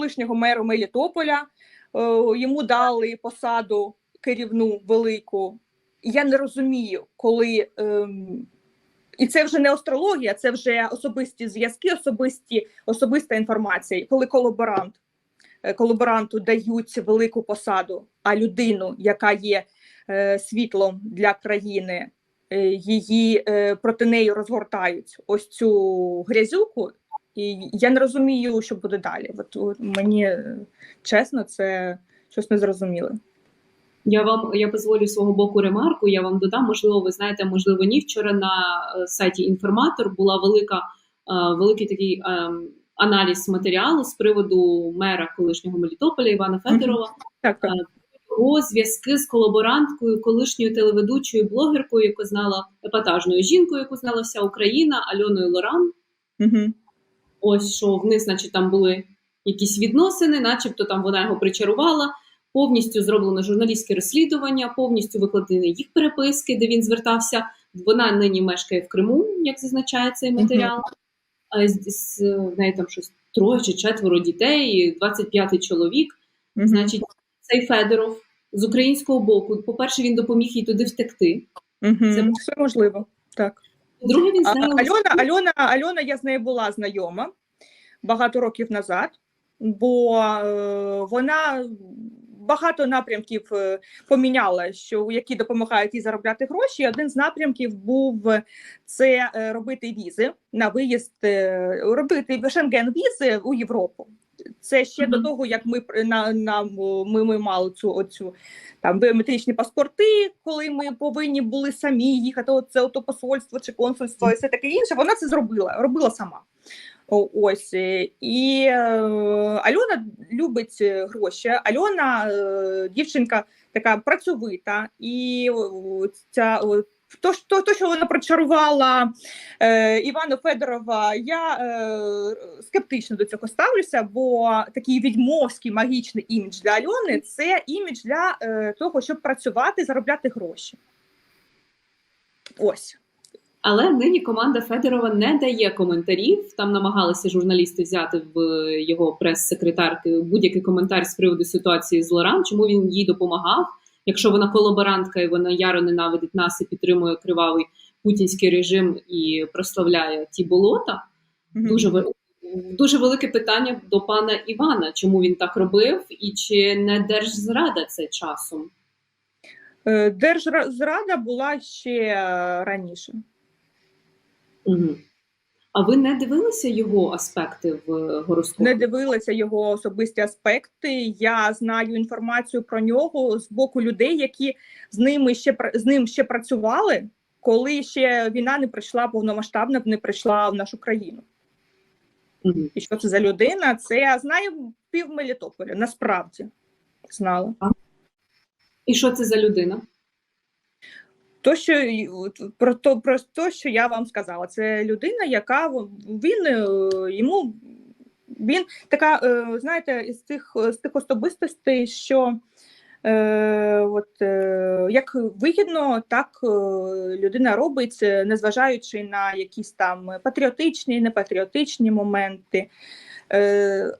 колишнього мера Мелітополя. Е, Йому дали посаду керівну велику. Я не розумію, коли. ем, І це вже не астрологія, це вже особисті зв'язки, особисті, особиста інформація. Коли колаборант, е, колаборанту дають велику посаду, а людину, яка є е, світлом для країни, її проти неї розгортають ось цю грязюку. І я не розумію, що буде далі. От, мені чесно, це щось незрозуміле. Я вам я дозволю свого боку ремарку. Я вам додам. Можливо, ви знаєте, можливо, ні. Вчора на е, сайті інформатор була велика, е, великий такий е, аналіз матеріалу з приводу мера колишнього Мелітополя Івана Федорова. Так, так. Його зв'язки з колаборанткою, колишньою телеведучою блогеркою, яку знала епатажною жінкою, яку знала вся Україна, Альоною Лоран. Угу. Ось що в них, значить, там були якісь відносини, начебто там вона його причарувала. Повністю зроблено журналістське розслідування, повністю викладені їх переписки, де він звертався. Вона нині мешкає в Криму, як зазначає цей матеріал. А з, з в неї там щось троє чи четверо дітей, 25-й чоловік. Угу. Значить, цей Федоров з українського боку, по-перше, він допоміг їй туди втекти. Угу. це- Все можливо. Так. По-друге, він з нею Альона, Альона, Альона, я з нею була знайома багато років назад, бо е, вона багато напрямків е, поміняла, що які допомагають їй заробляти гроші. Один з напрямків був це е, робити візи на виїзд, робити шенген візи у Європу. Це ще Мгм. до того, як ми на, на ми, ми мали цю оцю там біометричні паспорти, коли ми повинні були самі їхати. Оце ото посольство чи консульство, і все таке інше. Вона це зробила, робила сама. О, Ось е, і е, Альона любить е, гроші. Альона е, дівчинка така працьовита, і ця то, то, то, що вона прочарувала е, Івана Федорова, я е, скептично до цього ставлюся, бо такий відьмовський магічний імідж для Альони це імідж для е, того, щоб працювати, заробляти гроші. Ось. Але нині команда Федорова не дає коментарів. Там намагалися журналісти взяти в його прес-секретарки будь-який коментар з приводу ситуації з Лоран, чому він їй допомагав. Якщо вона колаборантка і вона яро ненавидить нас і підтримує кривавий путінський режим і прославляє ті болота. Мгм. Дуже дуже велике питання до пана Івана, чому він так робив, і чи не держзрада це часом? Е, Держзрада була ще е, раніше. Угу. А ви не дивилися його аспекти в гороскопі? Не дивилася його особисті аспекти. Я знаю інформацію про нього з боку людей, які з ними ще з ним ще працювали, коли ще війна не прийшла повномасштабна, не прийшла в нашу країну. Угу. І що це за людина? Це я знаю пів Мелітополя. Насправді знала. І що це за людина? То, що про то, про те, що я вам сказала, це людина, яка він е, йому він така, е, знаєте, із цих з тих особистостей, що е, от, е, як вигідно, так е, людина робить, незважаючи на якісь там патріотичні, непатріотичні моменти. Е,